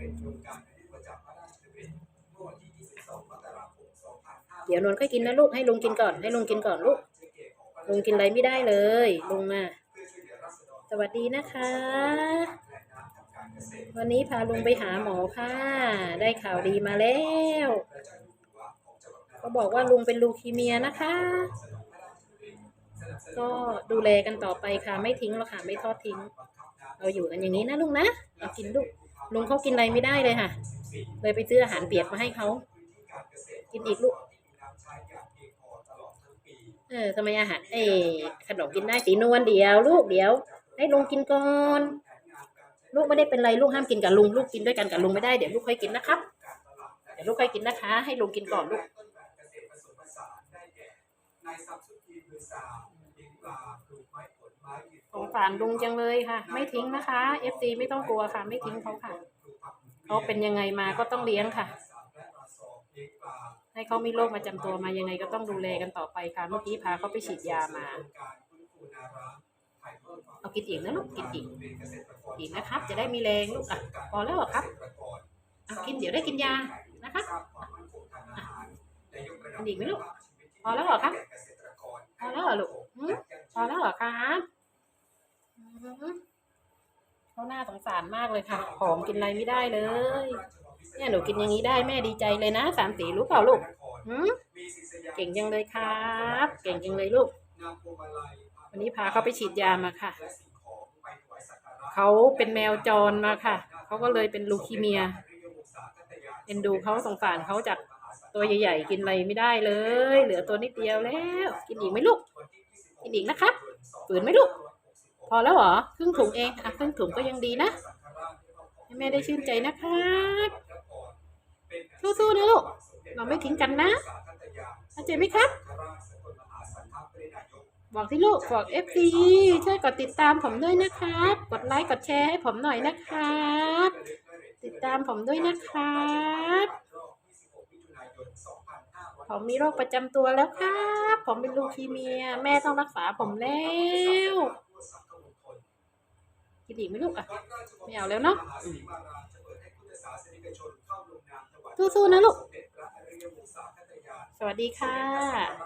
เป็นโครงการประจำพระราชดำริเมื่อวันที่ 22 มกราคม 2500เดี๋ยวนนท์ค่อยกินนะลูกให้ลุงกินก่อนให้ลุงกินก่อนลูกลุงกินอะไรไม่ได้เลยลุงอะสวัสดีนะคะ วันนี้พาลุงไปหาหมอค่ะ ได้ข่าวดีมาแล้วก็บอกว่าลุงเป็นลูคีเมียนะคะ ก็ดูแลกันต่อไปค่ะ ไม่ทิ้งหรอกค่ะ ไม่ทอดทิ้ง เราอยู่กันอย่างนี้นะลุงนะ กินลูก ลุงเขากินอะไรไม่ได้เลยค่ะ เลยไปซื้ออาหารเปียกมาให้เขา กินอีกลูก เออทำไมอาหารเอยขนมกินได้สีนวลเดียว ลูกเดียว ให้ลุงกินก่อน ลูกไม่ได้เป็นไรลูกห้ามกินกับลุงลูกกินด้วยกันกับลุงไม่ได้เดี๋ยวลูกค่อยกินนะครับ เดี๋ยวลูกค่อยกินนะคะ ให้ลุงกินก่อนลูกสงสารลุ งจังเลยค่ะ ไม่ทิ้งนะคะ FC ไม่ต้องกลัวค่ะ ไม่ทิ้งเขาค่ะเขาเป็นยังไงมาก็ต้องเลี้ยงค่ะ ให้เขามีโรคประจำตัวมายังไงก็ต้องดูแลกันต่อไปค่ะเมื่อกี้พาเขาไปฉีดยามาเอากินอีกนะลูกกินอีกอีกนะครับ จะได้มีแรงลูกอะพอแล้วหรอครับเอากินเดี๋ยวได้กินยานะครับอะกินอีกไหมลูกพอแล้วหรอครับพอแล้วหรอลูกพอแล้วหรอครับ เขาหน้าสงสารมากเลยค่ะผอมกินอะไรไม่ได้เลย เนี่ยหนูกินอย่างนี้ได้แม่ดีใจเลยนะสามสีรู้เปล่าลูกหืมเก่งจังเลยครับ เก่งจังเลยลูก วันนี้พาเขาไปฉีดยามาค่ะ เขาเป็นแมวจรมาค่ะ เขาก็เลยเป็นลูคีเมีย เอ็นดูเขาสงสารเขาจากตัวใหญ่ๆ กินอะไรไม่ได้เลย เหลือตัวนิดเดียวแล้ว กินอีกไหมลูก กินอีกนะครับฝืนไหมลูก พอแล้วเหรอครึ่งถุงเองอะครึ่งถุงก็ยังดีนะให้แม่ได้ชื่นใจนะครับสู้ๆนะลูกเราไม่ทิ้งกันนะเข้าใจไหมครับบอกที่ลูกบอกเอฟซีช่วยกดติดตามผมด้วยนะครับ กดไลค์กดแชร์ให้ผมหน่อยนะครับ ติดตามผมด้วยนะครับ ผมมีโรคประจำตัวแล้วครับ ผมเป็นลูคีเมีย แม่ต้องรักษาผมแล้ว กินอีกไหมลูกอะไม่เอาแล้วเนาะอืมสู้ๆนะลูก สวัสดีค่ะ